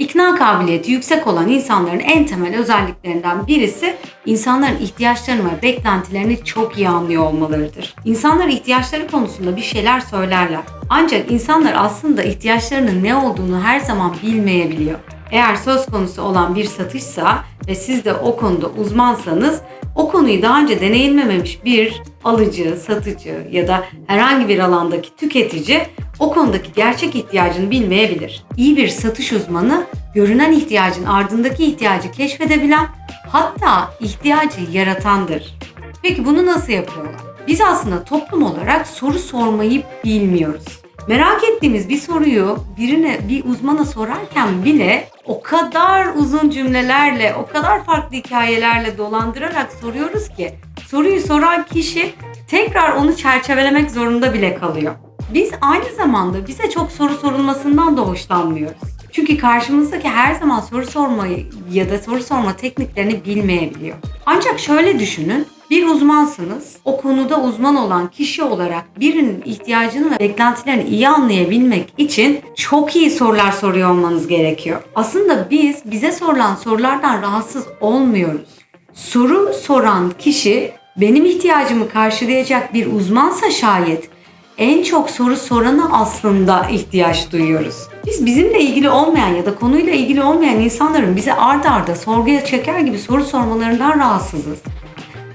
İkna kabiliyeti yüksek olan insanların en temel özelliklerinden birisi insanların ihtiyaçlarını ve beklentilerini çok iyi anlıyor olmalarıdır. İnsanlar ihtiyaçları konusunda bir şeyler söylerler. Ancak insanlar aslında ihtiyaçlarının ne olduğunu her zaman bilmeyebiliyor. Eğer söz konusu olan bir satışsa ve siz de o konuda uzmansanız o konuyu daha önce deneyimlememiş bir alıcı, satıcı ya da herhangi bir alandaki tüketici o konudaki gerçek ihtiyacını bilmeyebilir. İyi bir satış uzmanı görünen ihtiyacın ardındaki ihtiyacı keşfedebilen hatta ihtiyacı yaratandır. Peki bunu nasıl yapıyorlar? Biz aslında toplum olarak soru sormayı bilmiyoruz. Merak ettiğimiz bir soruyu birine, bir uzmana sorarken bile o kadar uzun cümlelerle, o kadar farklı hikayelerle dolandırarak soruyoruz ki soruyu soran kişi tekrar onu çerçevelemek zorunda bile kalıyor. Biz aynı zamanda bize çok soru sorulmasından da hoşlanmıyoruz. Çünkü karşımızdaki her zaman soru sormayı ya da soru sorma tekniklerini bilmeyebiliyor. Ancak şöyle düşünün, bir uzmansınız. O konuda uzman olan kişi olarak birinin ihtiyacını ve beklentilerini iyi anlayabilmek için çok iyi sorular soruyor olmanız gerekiyor. Aslında biz bize sorulan sorulardan rahatsız olmuyoruz. Soru soran kişi benim ihtiyacımı karşılayacak bir uzmansa şayet en çok soru sorana aslında ihtiyaç duyuyoruz. Biz bizimle ilgili olmayan ya da konuyla ilgili olmayan insanların bize ard arda sorguya çeker gibi soru sormalarından rahatsızız.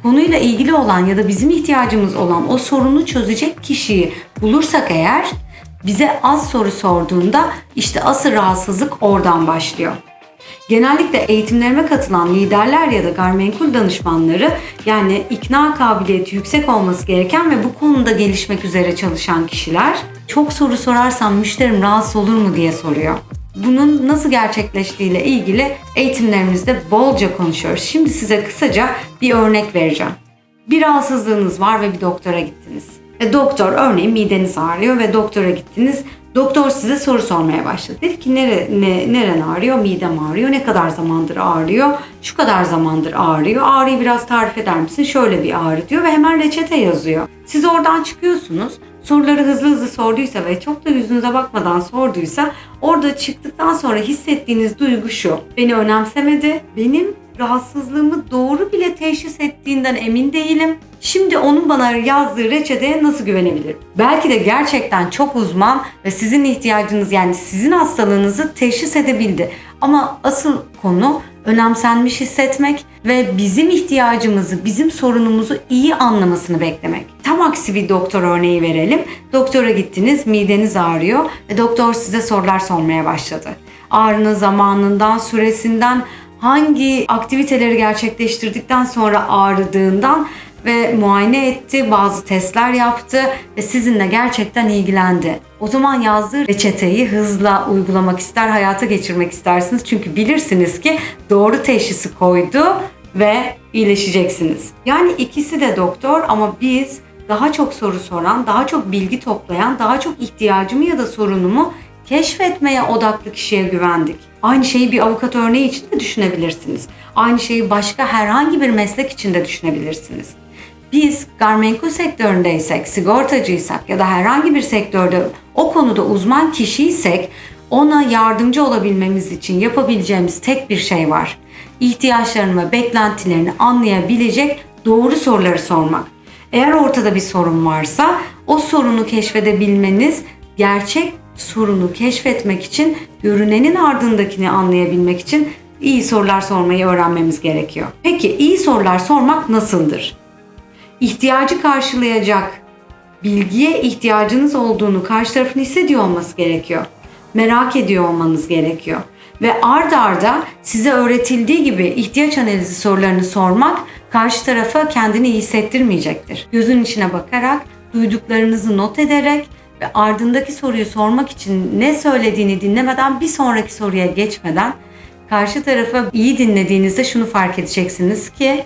Konuyla ilgili olan ya da bizim ihtiyacımız olan o sorunu çözecek kişiyi bulursak eğer bize az soru sorduğunda işte asıl rahatsızlık oradan başlıyor. Genellikle eğitimlerime katılan liderler ya da gayrimenkul danışmanları yani ikna kabiliyeti yüksek olması gereken ve bu konuda gelişmek üzere çalışan kişiler çok soru sorarsam müşterim rahatsız olur mu diye soruyor. Bunun nasıl gerçekleştiğiyle ilgili eğitimlerimizde bolca konuşuyoruz. Şimdi size kısaca bir örnek vereceğim. Bir rahatsızlığınız var ve bir doktora gittiniz. E, doktor örneğin mideniz ağrıyor ve doktora gittiniz. Doktor size soru sormaya başladı. Dedi ki nere, ne, neren ağrıyor? Midem ağrıyor. Ne kadar zamandır ağrıyor? Şu kadar zamandır ağrıyor. Ağrıyı biraz tarif eder misin? Şöyle bir ağrı diyor ve hemen reçete yazıyor. Siz oradan çıkıyorsunuz. Soruları hızlı hızlı sorduysa ve çok da yüzünüze bakmadan sorduysa orada çıktıktan sonra hissettiğiniz duygu şu. Beni önemsemedi. Benim rahatsızlığımı doğru bile teşhis ettiğinden emin değilim. Şimdi onun bana yazdığı reçeteye nasıl güvenebilirim? Belki de gerçekten çok uzman ve sizin ihtiyacınız yani sizin hastalığınızı teşhis edebildi. Ama asıl konu önemsenmiş hissetmek ve bizim ihtiyacımızı, bizim sorunumuzu iyi anlamasını beklemek. Tam aksi bir doktor örneği verelim. Doktora gittiniz, mideniz ağrıyor ve doktor size sorular sormaya başladı. Ağrının zamanından, süresinden, hangi aktiviteleri gerçekleştirdikten sonra ağrıdığından ve muayene etti, bazı testler yaptı ve sizinle gerçekten ilgilendi. O zaman yazdığı reçeteyi hızla uygulamak ister, hayata geçirmek istersiniz. Çünkü bilirsiniz ki doğru teşhisi koydu ve iyileşeceksiniz. Yani ikisi de doktor ama biz daha çok soru soran, daha çok bilgi toplayan, daha çok ihtiyacımı ya da sorunumu keşfetmeye odaklı kişiye güvendik. Aynı şeyi bir avukat örneği için de düşünebilirsiniz. Aynı şeyi başka herhangi bir meslek için de düşünebilirsiniz. Biz gayrimenkul sektöründeysek, sigortacıysak ya da herhangi bir sektörde o konuda uzman kişiysek ona yardımcı olabilmemiz için yapabileceğimiz tek bir şey var. İhtiyaçlarını ve beklentilerini anlayabilecek doğru soruları sormak. Eğer ortada bir sorun varsa o sorunu keşfedebilmeniz gerçek sorunu keşfetmek için görünenin ardındakini anlayabilmek için iyi sorular sormayı öğrenmemiz gerekiyor. Peki iyi sorular sormak nasıldır? İhtiyacı karşılayacak bilgiye ihtiyacınız olduğunu karşı tarafın hissediyor olması gerekiyor. Merak ediyor olmanız gerekiyor. Ve ard arda size öğretildiği gibi ihtiyaç analizi sorularını sormak karşı tarafa kendini iyi hissettirmeyecektir. Gözün içine bakarak, duyduklarınızı not ederek ve ardındaki soruyu sormak için ne söylediğini dinlemeden bir sonraki soruya geçmeden karşı tarafa iyi dinlediğinizde şunu fark edeceksiniz ki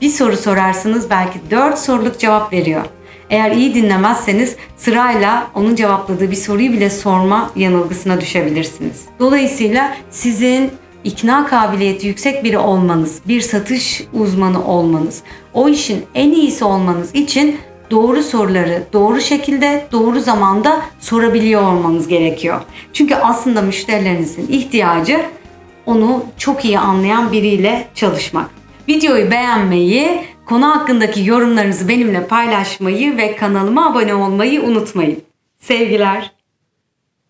bir soru sorarsınız belki 4 soruluk cevap veriyor. Eğer iyi dinlemezseniz sırayla onun cevapladığı bir soruyu bile sorma yanılgısına düşebilirsiniz. Dolayısıyla sizin ikna kabiliyeti yüksek biri olmanız, bir satış uzmanı olmanız, o işin en iyisi olmanız için doğru soruları doğru şekilde, doğru zamanda sorabiliyor olmanız gerekiyor. Çünkü aslında müşterilerinizin ihtiyacı onu çok iyi anlayan biriyle çalışmak. Videoyu beğenmeyi, konu hakkındaki yorumlarınızı benimle paylaşmayı ve kanalıma abone olmayı unutmayın. Sevgiler.